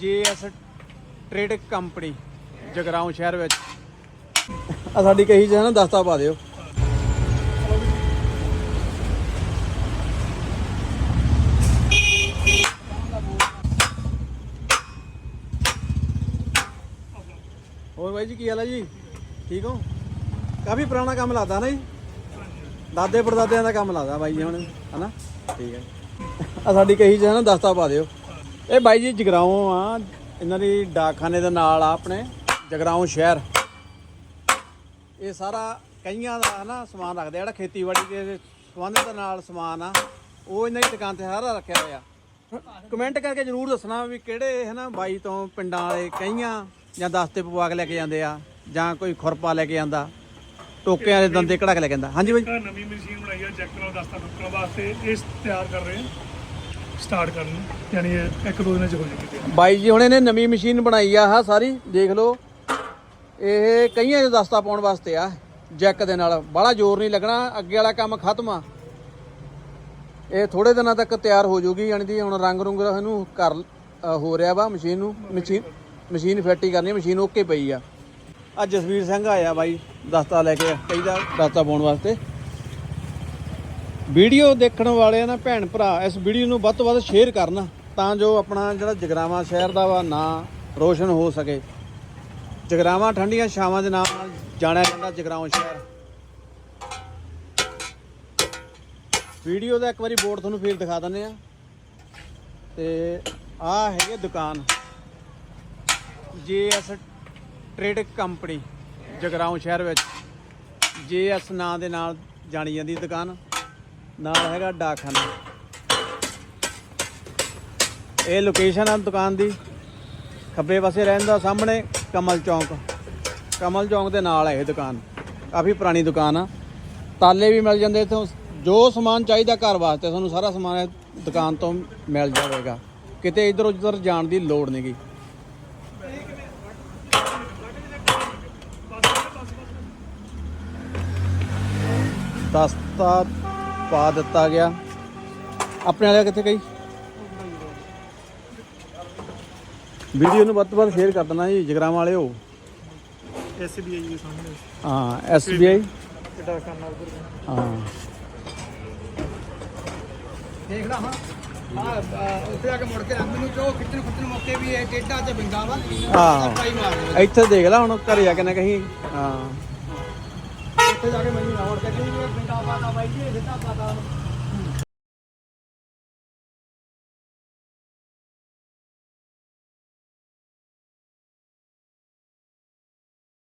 GS trading company Jagraon ਸ਼ਹਿਰ ਵਿੱਚ। ਆ ਸਾਡੀ ਕਹੀ ਜੇ ਨਾ ਦਸਤਾ ਪਾ ਦਿਓ। ਹੋਰ ਬਾਈ ਜੀ, ਕੀ ਹਾਲ ਹੈ ਜੀ? ਠੀਕ ਹੋ? ਕਾਫੀ ਪੁਰਾਣਾ ਕੰਮ ਲੱਗਦਾ ਨਾ ਜੀ। ਦਾਦੇ ਪੜਦਾਦਿਆਂ ਦਾ ਕੰਮ ਲੱਗਦਾ ਬਾਈ ਜੀ ਹੁਣ, ਹਨਾ? ਠੀਕ ਹੈ। ਆ ਸਾਡੀ ਕਹੀ ਜੇ ਨਾ ਦਸਤਾ ਪਾ ਦਿਓ। ਇਹ ਬਾਈ ਜੀ ਜਗਰਾਉਂ ਆ। ਇਹਨਾਂ ਦੀ ਡਾਕਖਾਨੇ ਦੇ ਨਾਲ ਆ ਆਪਣੇ, ਜਗਰਾਉਂ ਸ਼ਹਿਰ। ਇਹ ਸਾਰਾ ਕਈਆਂ ਦਾ ਹਨਾ ਸਮਾਨ ਰੱਖਦੇ ਜਿਹੜਾ ਖੇਤੀਬਾੜੀ ਦੇ ਸੰਬੰਧਿਤ ਨਾਲ ਸਮਾਨ ਆ, ਉਹ ਇਹਨਾਂ ਦੀ ਦੁਕਾਨ ਤੇ ਸਾਰਾ ਰੱਖਿਆ ਹੋਇਆ। ਕਮੈਂਟ ਕਰਕੇ ਜਰੂਰ ਦੱਸਣਾ ਵੀ ਕਿਹੜੇ ਹਨਾ ਬਾਈ ਤੋਂ ਪਿੰਡਾਂ ਵਾਲੇ ਕਈਆਂ ਜਾਂ ਦਸਤੇ ਪਵਾ ਕੇ ਲੈ ਕੇ ਜਾਂਦੇ ਆ, ਜਾਂ ਕੋਈ ਖੁਰਪਾ ਲੈ ਕੇ ਜਾਂਦਾ, ਟੋਕਿਆਂ ਦੇ ਦੰਦੇ ਕਢਾ ਕੇ ਲੈ ਕੇ ਜਾਂਦਾ। ਹਾਂਜੀ ਬਾਈ ਨਵੀਂ ਮਸ਼ੀਨ ਬਣਾਈ ਹੈ ਚੈੱਕ ਕਰੋ ਦਸਤਾ ਫੁੱਕਣ ਵਾਸਤੇ, ਇਸ ਤਿਆਰ ਕਰ ਰਹੇ ਹਾਂ ਸਟਾਰਟ ਕਰਨ ਯਾਨੀ ਇਹ ਇੱਕ ਦੋ ਦਿਨਾਂ ਚ ਹੋ ਤਿਆਰ। ਬਾਈ ਜੀ ਹੁਣ ਇਹਨੇ ਨਵੀਂ ਮਸ਼ੀਨ ਬਣਾਈ ਆ ਆਹ ਸਾਰੀ ਦੇਖ ਲਓ। ਇਹ ਕਈਆਂ ਦੇ ਦਸਤਾ ਪਾਉਣ ਵਾਸਤੇ ਆ ਜੈਕ ਦੇ ਨਾਲ। ਬੜਾ ਜ਼ੋਰ ਨਹੀਂ ਲੱਗਣਾ ਅੱਗੇ ਵਾਲਾ ਕੰਮ ਖਤਮ ਆ। ਇਹ ਥੋੜੇ ਦਿਨਾਂ ਤੱਕ ਤਿਆਰ ਹੋ ਜਾਊਗੀ ਯਾਨੀ ਦੀ ਹੁਣ ਰੰਗ ਰੁੰਗ ਇਹਨੂੰ ਕਰ ਅ, ਹੋ ਰਿਹਾ ਵਾ ਮਸ਼ੀਨ ਨੂੰ ਮਸ਼ੀਨ ਮਸ਼ੀਨ ਫਿੱਟ ਹੀ ਕਰਨੀ ਮਸ਼ੀਨ ਓਕੇ ਪਈ ਆ। ਅੱਜ ਜਸਵੀਰ ਸਿੰਘ ਆਇਆ ਬਾਈ ਦਸਤਾ ਲੈ ਕੇ ਕਈ ਦਾ ਦਸਤਾ ਪਾਉਣ ਵਾਸਤੇ। ਵੀਡੀਓ ਦੇਖਣ ਵਾਲੇ ਨਾ ਭੈਣ ਭਰਾ, ਇਸ ਵੀਡੀਓ ਨੂੰ ਵੱਧ ਤੋਂ ਵੱਧ ਸ਼ੇਅਰ ਕਰਨ, ਤਾਂ ਜੋ ਆਪਣਾ ਜਿਹੜਾ ਜਗਰਾਵਾ ਸ਼ਹਿਰ ਦਾ ਵਾ ਨਾਂ ਰੋਸ਼ਨ ਹੋ ਸਕੇ। ਜਗਰਾਵਾ ਠੰਡੀਆਂ ਛਾਵਾਂ ਦੇ ਨਾਮ ਨਾਲ ਜਾਣਿਆ ਜਾਂਦਾ ਜਗਰਾਉਂ ਸ਼ਹਿਰ। ਵੀਡੀਓ ਦਾ ਇੱਕ ਵਾਰੀ ਬੋਰਡ ਤੁਹਾਨੂੰ ਫੇਰ ਦਿਖਾ ਦਿੰਦੇ ਆ ਤੇ ਆਹ ਹੈਗੇ ਦੁਕਾਨ। ਜੀਐਸ ਟ੍ਰੇਡਿੰਗ ਕੰਪਨੀ, ਜਗਰਾਉਂ ਸ਼ਹਿਰ ਵਿੱਚ। ਜੀਐਸ ਨਾਂ ਦੇ ਨਾਲ ਜਾਣੀ ਜਾਂਦੀ ਦੁਕਾਨ। ਨਾਲ ਹੈਗਾ ਡਾਕਖਾਨਾ। ਇਹ ਲੋਕੇਸ਼ਨ ਆ ਦੁਕਾਨ ਦੀ। ਖੱਬੇ ਪਾਸੇ ਰਹਿੰਦਾ ਸਾਹਮਣੇ ਕਮਲ ਚੌਂਕ। ਕਮਲ ਚੌਂਕ ਦੇ ਨਾਲ ਹੈ ਇਹ ਦੁਕਾਨ। ਕਾਫੀ ਪੁਰਾਣੀ ਦੁਕਾਨ ਆ। ਤਾਲੇ ਵੀ ਮਿਲ ਜਾਂਦੇ ਇੱਥੋਂ। ਜੋ ਸਮਾਨ ਚਾਹੀਦਾ ਘਰ ਵਾਸਤੇ, ਤੁਹਾਨੂੰ ਸਾਰਾ ਸਮਾਨ ਦੁਕਾਨ ਤੋਂ ਮਿਲ ਜਾਵੇਗਾ। ਕਿਤੇ ਇਧਰ ਉਧਰ ਜਾਣ ਦੀ ਲੋੜ ਨਹੀਂ ਨਹੀਂਗੀ ਦਸਤਾ ਪਾ ਦਿੱਤਾ ਗਿਆ। ਆਪਣੇ ਵਾਲੇ ਕਿੱਥੇ ਗਈ? ਵੀਡੀਓ ਨੂੰ ਵੱਧ ਤੋਂ ਵੱਧ ਸ਼ੇਅਰ ਕਰ ਦੇਣਾ ਜੀ ਜਗਰਾਮ ਵਾਲਿਓ। ਐਸਬੀਆਈ ਦੇ ਸਾਹਮਣੇ। ਹਾਂ ਐਸਬੀਆਈ ਕਿਹੜਾ ਕਰਨਾ ਉਧਰ ਹਾਂ ਦੇਖ ਲਾ ਹਾਂ। ਹਾਂ ਉੱਥੇ ਆ ਕੇ ਮੁੜ ਕੇ ਮੈਨੂੰ ਚੋ ਖਿੱਚਣ ਖੁੱਚਣ ਮੌਕੇ ਵੀ ਇਹ ਟੇਡਾ ਤੇ ਬਿੰਗਾ ਵਾ। ਦੇ ਇੱਥੇ ਦੇਖ ਲੈ ਹੁਣ ਘਰੇ ਜਾ ਕੇ ਨਾ ਕਹੀਂ। ਹਾਂ। ਉੱਥੇ ਜਾ ਕੇ ਮੈਨੂੰ ਨਾ ਹੋੜ ਕੇ ਕਿਉਂਕਿ ਇਹ ਪਿੰਡ ਆਪਾਂ ਬਾਈ ਜੀ, ਇਹ ਤਾਂ।